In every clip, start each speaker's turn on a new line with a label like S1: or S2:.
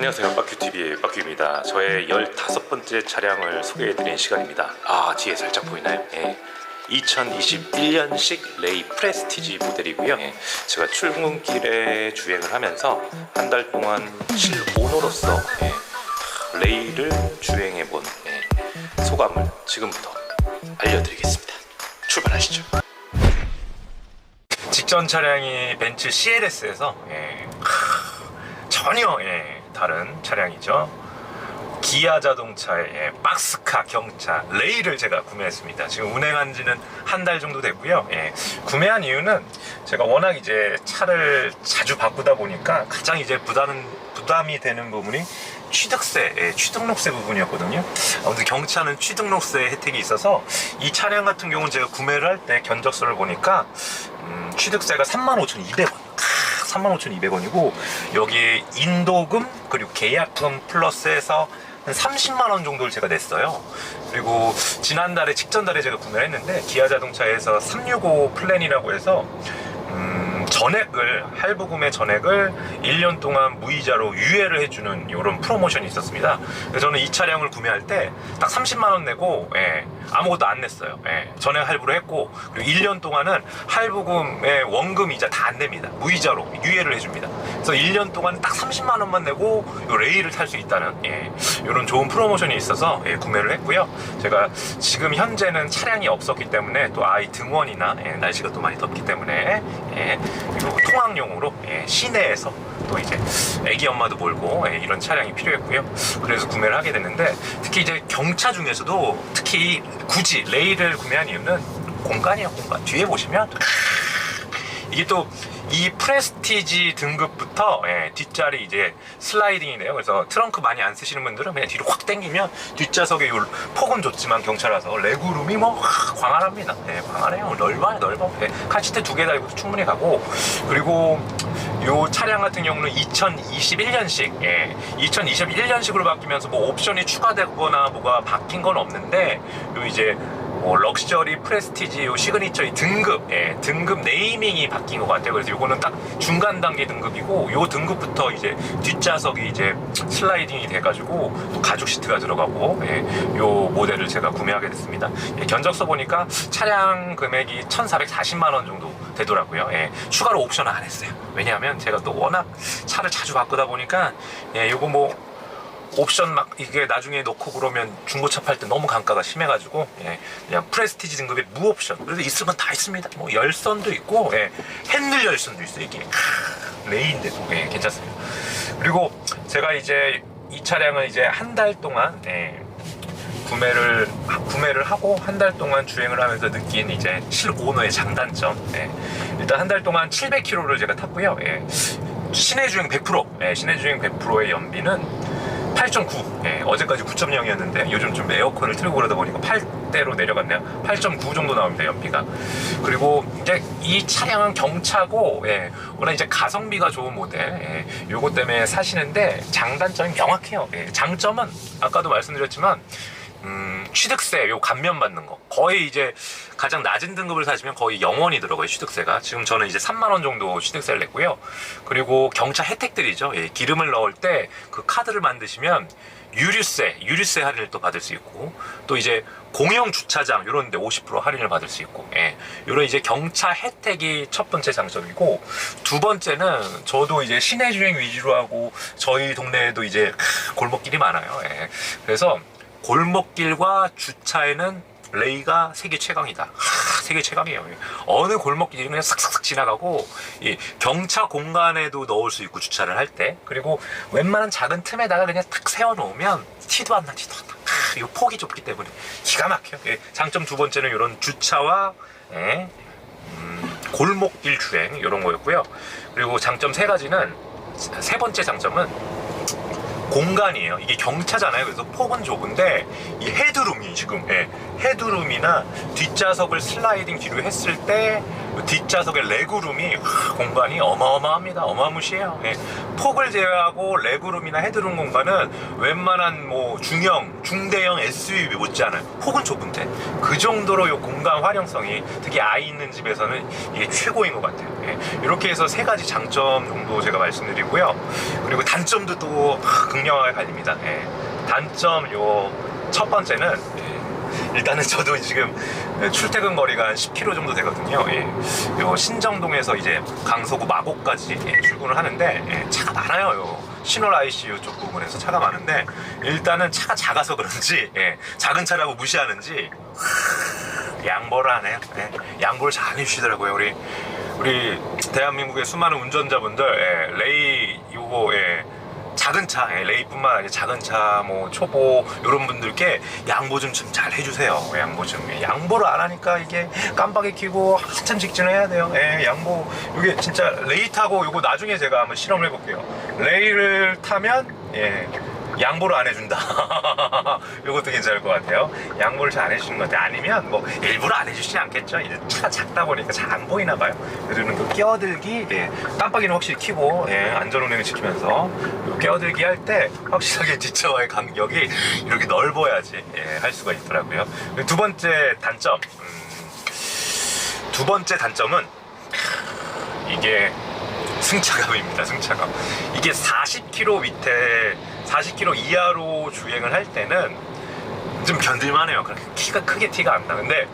S1: 안녕하세요. 빠큐TV의 빠큐입니다. 저의 15번째 차량을 소개해드리는 시간입니다. 아, 뒤에 살짝 보이나요? 예. 2021년식 레이 프레스티지 모델이고요. 예. 제가 출근길에 주행을 하면서 한 달 동안 실오너로서 예. 레이를 주행해본 예. 소감을 지금부터 알려드리겠습니다. 출발하시죠. 직전 차량이 벤츠 CLS에서 예. 전혀 예, 다른 차량이죠. 기아 자동차의 예, 박스카 경차 레이를 제가 구매했습니다. 지금 운행한 지는 한 달 정도 됐고요. 예, 구매한 이유는 제가 워낙 이제 차를 자주 바꾸다 보니까 가장 이제 부담, 부담이 되는 부분이 취득세, 예, 취등록세 부분이었거든요. 아무튼 경차는 취등록세 혜택이 있어서 이 차량 같은 경우는 제가 구매를 할 때 견적서를 보니까 음, 취득세가 35,200원. 35,200원이고 여기 인도금 그리고 계약금 플러스해서 한 30만 원 정도를 제가 냈어요. 그리고 지난달에 직전달에 제가 구매를 했는데 기아 자동차에서 365 플랜이라고 해서 음, 전액을 할부금의 전액을 1년 동안 무이자로 유예를 해주는 이런 프로모션이 있었습니다. 그래서 저는 이 차량을 구매할 때 딱 30만 원 내고 예, 아무것도 안 냈어요. 예, 전액 할부를 했고 그리고 1년 동안은 할부금의 원금 이자 다안 냅니다. 무이자로 유예를 해줍니다. 그래서 1년 동안 딱 30만 원만 내고 요 레이를 탈수 있다는 예, 이런 좋은 프로모션이 있어서 예, 구매를 했고요. 제가 지금 현재는 차량이 없었기 때문에 또 아이 등원이나 예, 날씨가 또 많이 덥기 때문에 예, 그리고 통학용으로 예, 시내에서 또 이제 애기 엄마도 몰고 예, 이런 차량이 필요했고요. 그래서 구매를 하게 됐는데 특히 이제 경차 중에서도 특히 굳이 레이를 구매한 이유는 공간이에요, 공간. 뒤에 보시면 이게 또 이 프레스티지 등급부터 예, 뒷자리 이제 슬라이딩이네요. 그래서 트렁크 많이 안 쓰시는 분들은 그냥 뒤로 확 당기면 뒷좌석에 요 폭은 좋지만 경차라서 레그룸이 뭐 하, 광활합니다. 예, 광활해요. 넓어요, 넓어. 예, 카시트 두 개 달고도 충분히 가고 그리고 요 차량 같은 경우는 2021년식, 예, 2021년식으로 바뀌면서 뭐 옵션이 추가되거나 뭐가 바뀐 건 없는데 요 이제 뭐 럭셔리 프레스티지 요 시그니처 이 등급 예, 등급 네이밍이 바뀐 것 같아요. 그래서 요거는 딱 중간 단계 등급이고 요 등급부터 이제 뒷좌석이 이제 슬라이딩이 돼가지고 또 가죽 시트가 들어가고 예, 요 모델을 제가 구매하게 됐습니다. 예, 견적서 보니까 차량 금액이 1440만 원 정도 되더라고요. 예, 추가로 옵션을 안 했어요. 왜냐하면 제가 또 워낙 차를 자주 바꾸다 보니까 예, 요거 뭐 옵션 막 이게 나중에 넣고 그러면 중고차 팔 때 너무 강가가 심해가지고 예, 그냥 프레스티지 등급의 무옵션. 그래서 있을 건 다 있습니다. 뭐 열선도 있고 예, 핸들 열선도 있어요 이게. 크, 레이인데도 예, 괜찮습니다. 그리고 제가 이제 이 차량을 이제 한 달 동안 예, 구매를 하- 구매를 하고 한 달 동안 주행을 하면서 느낀 이제 실오너의 장단점. 예, 일단 한 달 동안 700km를 제가 탔고요. 예, 시내 주행 100% 예, 시내 주행 100%의 연비는 8.9. 예, 어제까지 9.0이었는데 요즘 좀 에어컨을 틀고 그러다 보니까 8대로 내려갔네요. 8.9 정도 나옵니다, 연비가. 그리고 이제 이 차량은 경차고, 예, 워낙 이제 가성비가 좋은 모델, 예, 요거 때문에 사시는데 장단점이 명확해요. 예, 장점은 아까도 말씀드렸지만 음, 취득세, 요 감면 받는 거. 거의 이제 가장 낮은 등급을 사시면 거의 영원이 들어가요, 취득세가. 지금 저는 이제 3만 원 정도 취득세를 냈고요. 그리고 경차 혜택들이죠. 예, 기름을 넣을 때 그 카드를 만드시면 유류세, 유류세 할인을 또 받을 수 있고, 또 이제 공영 주차장, 요런 데 50% 할인을 받을 수 있고, 예, 요런 이제 경차 혜택이 첫 번째 장점이고, 두 번째는 저도 이제 시내 주행 위주로 하고, 저희 동네에도 이제 골목길이 많아요. 예. 그래서 골목길과 주차에는 레이가 세계 최강이다. 하, 세계 최강이에요. 어느 골목길이 그냥 싹싹싹 지나가고 이 경차 공간에도 넣을 수 있고 주차를 할 때 그리고 웬만한 작은 틈에다가 그냥 탁 세워 놓으면 티도 안 나, 티도 안 나. 하, 이 폭이 좁기 때문에 기가 막혀요. 예, 장점 두 번째는 이런 주차와 예, 음, 골목길 주행 이런 거였고요. 그리고 장점 세 가지는 세 번째 장점은 공간이에요. 이게 경차잖아요. 그래서 폭은 좁은데 이 헤드룸이 지금 예, 헤드룸이나 뒷좌석을 슬라이딩 뒤로 했을 때 뒷좌석의 레그룸이 하, 공간이 어마어마합니다. 어마무시해요. 예, 폭을 제외하고 레그룸이나 헤드룸 공간은 웬만한 뭐 중형, 중대형 SUV 못지않아요. 폭은 좁은데 그 정도로 이 공간 활용성이 특히 아이 있는 집에서는 이게 최고인 것 같아요. 예, 이렇게 해서 세 가지 장점 정도 제가 말씀드리고요. 그리고 단점도 또 하, 극명하게 갈립니다. 예, 단점 요 첫 번째는 예, 일단은 저도 지금 출퇴근 거리가 한 10km 정도 되거든요. 예. 요 신정동에서 이제 강서구 마곡까지 예, 출근을 하는데 예, 차가 많아요. 요 신월 ICU 쪽 부분에서 차가 많은데 일단은 차가 작아서 그런지 예, 작은 차라고 무시하는지 하, 양보를 하네요. 예, 양보를 잘 해주시더라고요. 우리 우리 대한민국의 수많은 운전자분들 예, 레이 요거 예, 작은 차, 예, 레이뿐만 아니라 작은 차, 뭐 초보 이런 분들께 양보 좀좀잘 해주세요. 예, 양보 좀. 예, 양보를 안 하니까 이게 깜빡이 켜고 한참 직진을 해야 돼요. 예, 양보. 이게 진짜 레이 타고 이거 나중에 제가 한번 실험을 해볼게요. 레이를 타면 예. 양보를 안 해준다. 이것도 괜찮을 것 같아요. 양보를 잘 안 해주는 것 같아요. 아니면 뭐 일부러 안 해주시지 않겠죠. 이제 차가 작다 보니까 잘 안 보이나 봐요. 그러는 그 끼어들기, 예, 깜빡이는 확실히 켜고 예, 안전운행을 지키면서 요 끼어들기 할 때 확실하게 뒷차와의 간격이 이렇게 넓어야지 예, 할 수가 있더라고요. 두 번째 단점, 음, 두 번째 단점은 이게 승차감입니다. 승차감. 이게 40km 밑에 40km 이하로 주행을 할 때는 좀 견딜만해요. 그렇게 키가 크게 티가 안 나. 근데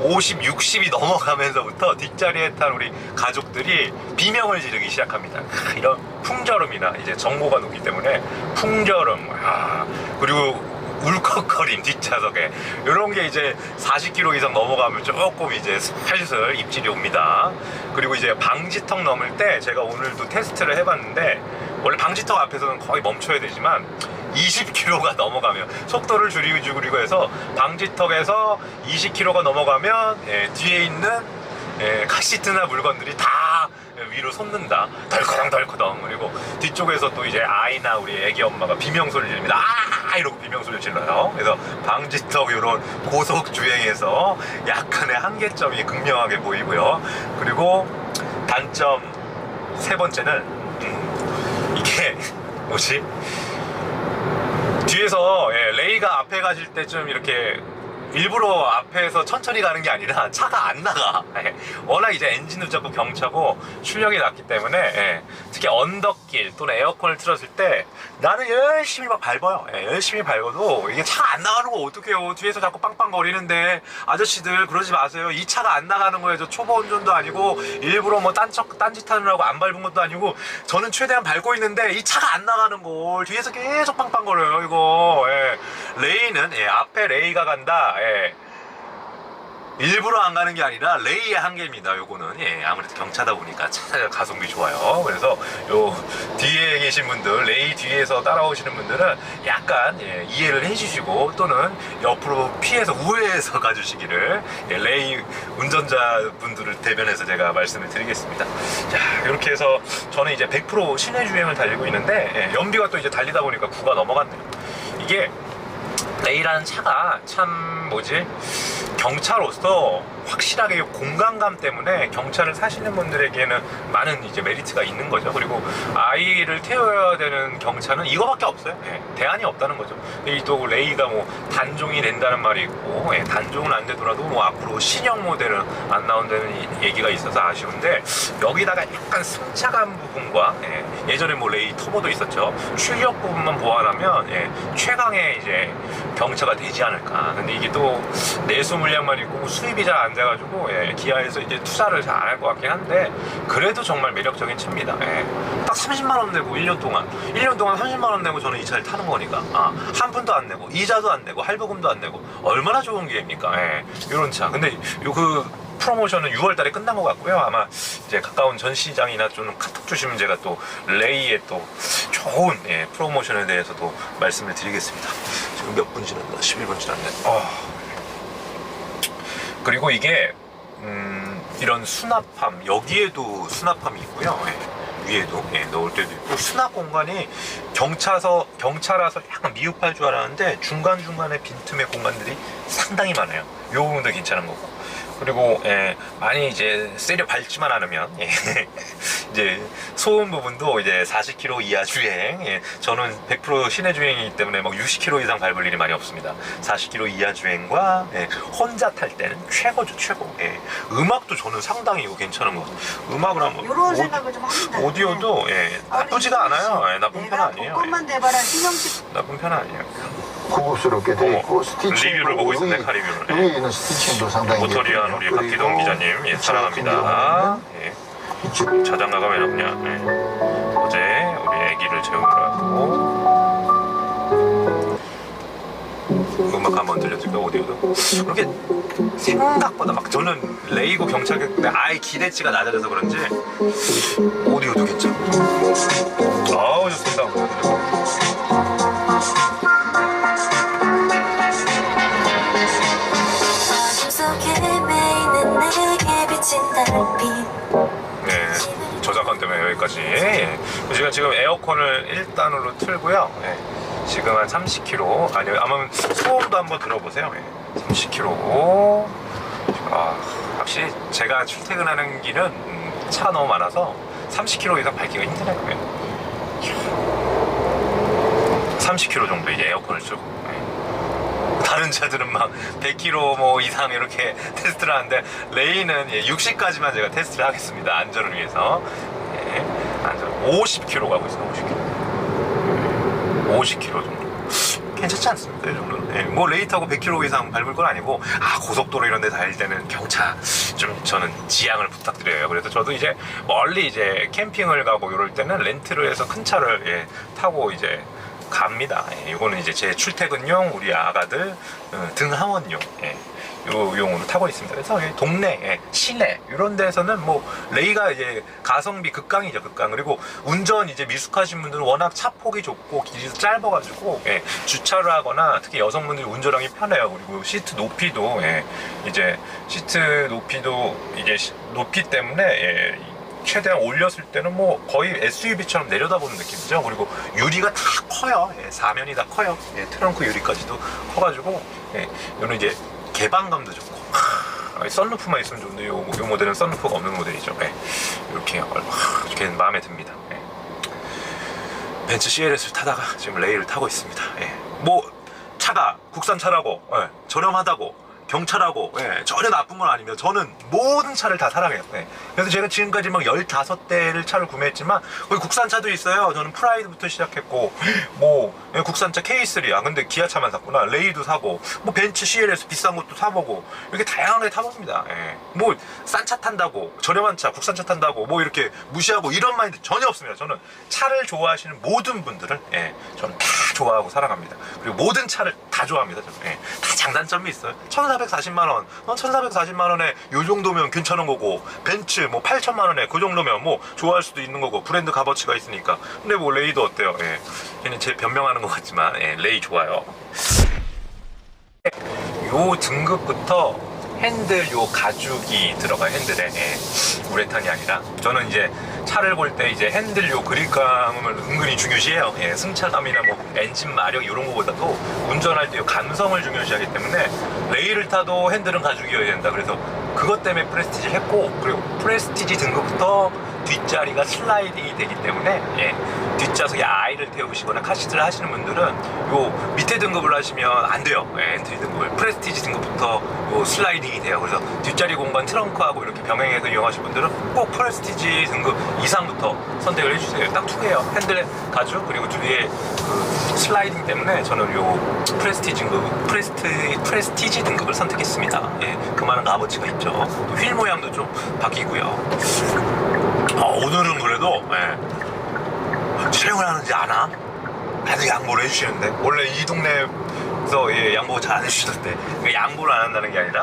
S1: 50, 60이 넘어가면서부터 뒷자리에 탄 우리 가족들이 비명을 지르기 시작합니다. 아, 이런 풍절음이나 이제 정보가 높기 때문에 풍절음, 아, 그리고 울컥거림 뒷좌석에 이런 게 이제 40km 이상 넘어가면 조금 이제 슬슬 입질이 옵니다. 그리고 이제 방지턱 넘을 때 제가 오늘도 테스트를 해봤는데 원래 방지턱 앞에서는 거의 멈춰야 되지만 20km가 넘어가면 속도를 줄이고 해서 방지턱에서 20km가 넘어가면 예, 뒤에 있는 예, 카시트나 물건들이 다 위로 솟는다. 덜커덩 덜커덩. 그리고 뒤쪽에서 또 이제 아이나 우리 애기 엄마가 비명소리를 지릅니다. 아! 이러고 비명소리를 질러요. 그래서 방지턱 이런 고속 주행에서 약간의 한계점이 극명하게 보이고요. 그리고 단점 세 번째는 뭐지? 뒤에서 예, 레이가 앞에 가실 때좀 이렇게 일부러 앞에서 천천히 가는 게 아니라 차가 안 나가. 예, 워낙 이제 엔진도 작고 경차고 출력이 낮기 때문에 예, 특히 언덕길 또는 에어컨을 틀었을 때 나는 열심히 막 밟아요. 예, 열심히 밟아도 이게 차가 안 나가는 거 어떡해요. 뒤에서 자꾸 빵빵거리는데 아저씨들 그러지 마세요. 이 차가 안 나가는 거예요. 저 초보 운전도 아니고 일부러 뭐 딴척 딴짓 하느라고 안 밟은 것도 아니고 저는 최대한 밟고 있는데 이 차가 안 나가는 걸 뒤에서 계속 빵빵거려요. 이거 예. 레이는 예, 앞에 레이가 간다. 예. 일부러 안 가는 게 아니라 레이의 한계입니다. 요거는 예, 아무래도 경차다 보니까 차 가성비 좋아요. 그래서 요 뒤에 계신 분들 레이 뒤에서 따라오시는 분들은 약간 예, 이해를 해주시고 또는 옆으로 피해서 우회해서 가주시기를 예, 레이 운전자 분들을 대변해서 제가 말씀을 드리겠습니다. 자 이렇게 해서 저는 이제 100% 시내 주행을 달리고 있는데 예, 연비가 또 이제 달리다 보니까 9가 넘어갔네요. 이게 레이라는 차가 참 뭐지? 경차로서 확실하게 이 공간감 때문에 경차를 사시는 분들에게는 많은 이제 메리트가 있는 거죠. 그리고 아이를 태워야 되는 경차는 이거밖에 없어요. 예, 대안이 없다는 거죠. 이 또 레이가 뭐 단종이 된다는 말이 있고 예, 단종은 안 되더라도 뭐 앞으로 신형 모델은 안 나온다는 이- 얘기가 있어서 아쉬운데 여기다가 약간 승차감 부분과 예, 전에뭐 레이 터보도 있었죠. 출력 부분만 보완하면 예, 최강의 이제 경차가 되지 않을까. 근데 이게 또 내수 물량만 있고 수입이 잘안 돼가지고 예, 기아에서 이제 투자를 잘 안 할 것 같긴 한데 그래도 정말 매력적인 차입니다. 예. 딱 30만 원 내고 1년 동안 1년 동안 30만 원 내고 저는 이 차를 타는 거니까 아, 한 푼도 안 내고 이자도 안 내고 할부금도 안 내고 얼마나 좋은 기회입니까? 예. 이런 차. 근데 요그 프로모션은 6월 달에 끝난 것 같고요. 아마 이제 가까운 전시장이나 좀 카톡 주시면 제가 또 레이의 또 좋은 예, 프로모션에 대해서도 말씀을 드리겠습니다. 지금 몇 분 지났나? 11분 지났네. 아. 그리고 이게 음, 이런 수납함 여기에도 수납함이 있고요. 예. 위에도 예, 넣을 때도 있고 수납 공간이 경차서 경차라서 약간 미흡할 줄 알았는데 중간 중간에 빈틈의 공간들이 상당히 많아요. 이 부분도 괜찮은 거고. 그리고 예, 많이 이제 세려 밟지만 않으면 예, 이제 소음 부분도 이제 40km 이하 주행. 예, 저는 100% 시내 주행이기 때문에 막 60km 이상 밟을 일이 많이 없습니다. 40km 이하 주행과 예, 혼자 탈 때는 최고죠, 최고. 예, 음악도 저는 상당히 이거 괜찮은 것 같아요. 음악을 한번
S2: 이런
S1: 오-
S2: 생각을 좀 합니다.
S1: 오디오도 예, 나쁘지가 않아요. 예, 나쁜 편
S2: 내가
S1: 아니에요.
S2: 복권만 내봐라 신경쓰
S1: 예, 나쁜 편 아니에요.
S3: 고급스럽게 돼 있고
S1: 어머,
S3: 스티칭
S1: 리뷰를 보고 있었네, 카 리뷰를.
S3: 여기 있는 스티칭도 상당히
S1: 모터리안. 우리 박기동 기자님 예,
S3: 저
S1: 사랑합니다.
S3: 같은
S1: 예. 자장가가 왜 나오냐? 예. 어제 우리 아기를 재우느라고. 음악 한번 들려드릴까? 오디오도? 그렇게 생각보다 막 저는 레이고 경찰 아예 기대치가 낮아져서 그런지 오디오도 괜찮고. 아우 좋습니다.
S4: 어둠 속에 매이는 내게 비친
S1: 네, 여기까지. 예. 제가 지금 에어컨을 1단으로 틀고요. 예. 지금 한 30km. 아니요, 아마 소음도 한번 들어보세요. 예. 30km. 아, 확실히 제가 출퇴근하는 길은 음, 차가 너무 많아서 30km 이상 밟기가 힘드네요. 30km 정도 이제 에어컨을 쓰고. 예. 다른 차들은 막 100km 뭐 이상 이렇게 테스트를 하는데 레이는 60까지만 제가 테스트를 하겠습니다. 안전을 위해서. 예, 안전 50km 가고 있어요. 50km. 50km 정도. 괜찮지 않습니까? 이 정도는. 예, 뭐 레이 타고 100km 이상 밟을 건 아니고 아 고속도로 이런 데 다닐 때는 경차 좀 저는 지양을 부탁드려요. 그래서 저도 이제 멀리 이제 캠핑을 가고 이럴 때는 렌트를 해서 큰 차를 예, 타고 이제 갑니다. 예, 이거는 이제 제 출퇴근용 우리 아가들 어, 등하원용 예, 요 용으로 타고 있습니다. 그래서 예, 동네, 예, 시내 이런 데서는 뭐 레이가 이제 가성비 극강이죠, 극강. 그리고 운전 이제 미숙하신 분들은 워낙 차 폭이 좁고 길이 짧아가지고 예, 주차를 하거나 특히 여성분들이 운전하기 편해요. 그리고 시트 높이도 예, 이제 시트 높이도 시- 높이 때문에 예, 최대한 올렸을 때는 뭐 거의 SUV처럼 내려다보는 느낌이죠. 그리고 유리가 다 커요. 예, 사면이 다 커요. 예, 트렁크 유리까지도 커가지고 예, 이거는 이제 개방감도 좋고 하, 썬루프만 있으면 좋은데 요, 요 모델은 썬루프가 없는 모델이죠. 예, 이렇게 이렇게 마음에 듭니다. 예. 벤츠 CLS를 타다가 지금 레이를 타고 있습니다. 예. 뭐 차가 국산 차라고 예, 저렴하다고 경차라고 예, 전혀 나쁜 건 아니며 저는 모든 차를 다 사랑해요. 예. 그래서 제가 지금까지 막 15대를 차를 구매했지만 거기 국산 차도 있어요. 저는 프라이드부터 시작했고 뭐 예, 국산차 K3야. 근데 기아차만 샀구나. 레이도 사고 뭐 벤츠 CLS 비싼 것도 사보고 이렇게 다양하게 타봅니다. 예. 뭐싼 차 탄다고 저렴한 차 국산차 탄다고 뭐 이렇게 무시하고 이런 마인드 전혀 없습니다. 저는 차를 좋아하시는 모든 분들을 예, 저는 다 좋아하고 사랑합니다. 그리고 모든 차를 다 좋아합니다. 저는 예, 다 장단점이 있어요. 1,440만 원, 어, 1,440만 원에 요 정도면 괜찮은 거고 벤츠 뭐 8천만 원에 그 정도면 뭐 좋아할 수도 있는 거고 브랜드 값어치가 있으니까. 근데 뭐 레이도 어때요? 예, 얘는 제 변명하는 것 같지만 예, 레이 좋아요. 요 등급부터 핸들 요 가죽이 들어가 요 핸들에. 예, 우레탄이 아니라. 저는 이제 차를 볼 때 이제 핸들 요 그립감을 은근히 중요시해요. 예, 승차감이나 뭐 엔진 마력 이런 거보다도 운전할 때 요 감성을 중요시하기 때문에 레일을 타도 핸들은 가죽이어야 된다. 그래서 그것 때문에 프레스티지를 했고 그리고 프레스티지 등급부터 뒷자리가 슬라이딩이 되기 때문에 예, 뒷좌석에 아이를 태우시거나 카시트를 하시는 분들은 요 밑에 등급을 하시면 안 돼요. 예, 엔트리 등급을 프레스티지 등급부터 요 슬라이딩이 돼요. 그래서 뒷자리 공간 트렁크하고 이렇게 병행해서 이용하실 분들은 꼭 프레스티지 등급 이상부터 선택을 해주세요. 딱 두 개예요. 핸들 가죽 그리고 뒤에 그 슬라이딩 때문에 저는 요 프레스티지 등급 프레스티 프레스티지 등급을 선택했습니다. 예, 그만한 값어치가 있죠. 또휠 모양도 좀 바뀌고요. 아, 오늘은 그래도 예, 촬영을 하는지 아나? 다들 양보를 해주시는데. 원래 이 동네에서 예, 양보 잘 안 해주시던데. 그 양보를 안 한다는 게 아니라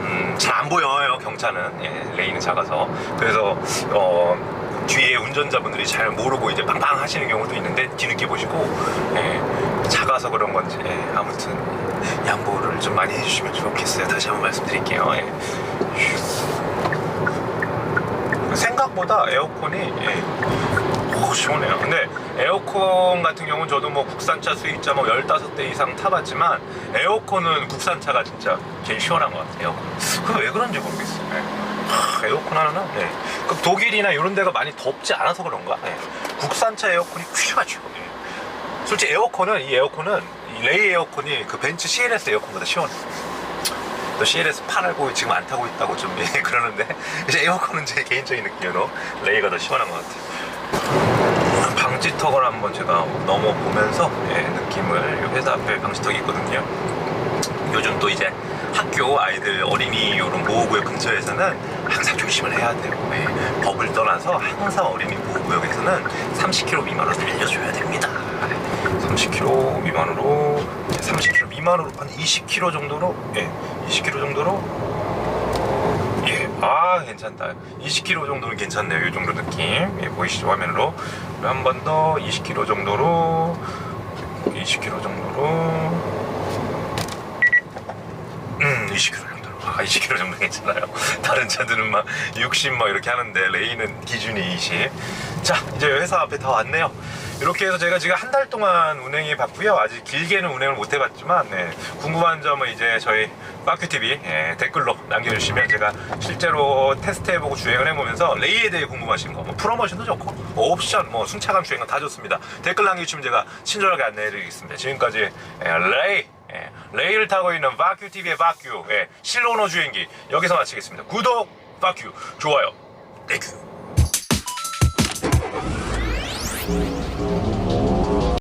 S1: 음, 잘 안 보여요 경차는 예, 레인은 작아서. 그래서 어, 뒤에 운전자분들이 잘 모르고 이제 빵빵 하시는 경우도 있는데 뒤늦게 보시고 예, 작아서 그런 건지 예, 아무튼 양보를 좀 많이 해주시면 좋겠어요. 다시 한번 말씀드릴게요. 예. 생각보다 에어컨이 예, 오, 시원해요. 근데 에어컨 같은 경우는 저도 뭐 국산차 수입차 뭐 15대 이상 타봤지만 에어컨은 국산차가 진짜 제일 시원한 것 같아요. 그게 왜 그런지 모르겠어요. 네. 하, 에어컨 하나는 네. 그 독일이나 이런 데가 많이 덥지 않아서 그런가? 네. 국산차 에어컨이 퀴가지고 네. 솔직히 에어컨은 이 에어컨은 이 레이 에어컨이 그 벤츠 CLS 에어컨보다 시원해. 또 CLS 팔고 지금 안 타고 있다고 좀 예, 그러는데 이제 에어컨은 제 개인적인 느낌으로 레이가 더 시원한 것 같아요. 방지턱을 한번 제가 넘어보면서 예, 느낌을 이 회사 앞에 방지턱이 있거든요. 요즘 또 이제 학교 아이들 어린이 이런 보호구역 근처에서는 항상 조심을 해야 돼요. 예, 법을 떠나서 항상 어린이 보호구역에서는 30km 미만으로 달려줘야 됩니다. 30km 미만으로 30km 미만으로 한 20km 정도로 예, 20km 정도로 예, 아 괜찮다. 20km 정도는 괜찮네요. 이 정도 느낌. 예, 보이시죠 화면으로 한 번 더 20km 정도로 20km 정도로 음, 20km 정도로. 아, 20km 정도 괜찮아요. 다른 차들은 막 60 막 이렇게 하는데 레이는 기준이 20. 자, 이제 회사 앞에 다 왔네요. 이렇게 해서 제가 지금 한 달 동안 운행해 봤고요. 아직 길게는 운행을 못 해봤지만 네, 궁금한 점은 이제 저희 빠큐TV 예, 댓글로 남겨주시면 제가 실제로 테스트해보고 주행을 해보면서 레이에 대해 궁금하신 거, 뭐 프로모션도 좋고 뭐 옵션, 뭐 승차감 주행은 다 좋습니다. 댓글 남겨주시면 제가 친절하게 안내해드리겠습니다. 지금까지 예, 레이 예, 레이를 타고 있는 바큐TV의 바큐 예, 실로너 주행기 여기서 마치겠습니다. 구독, 바큐, 좋아요, 땡큐.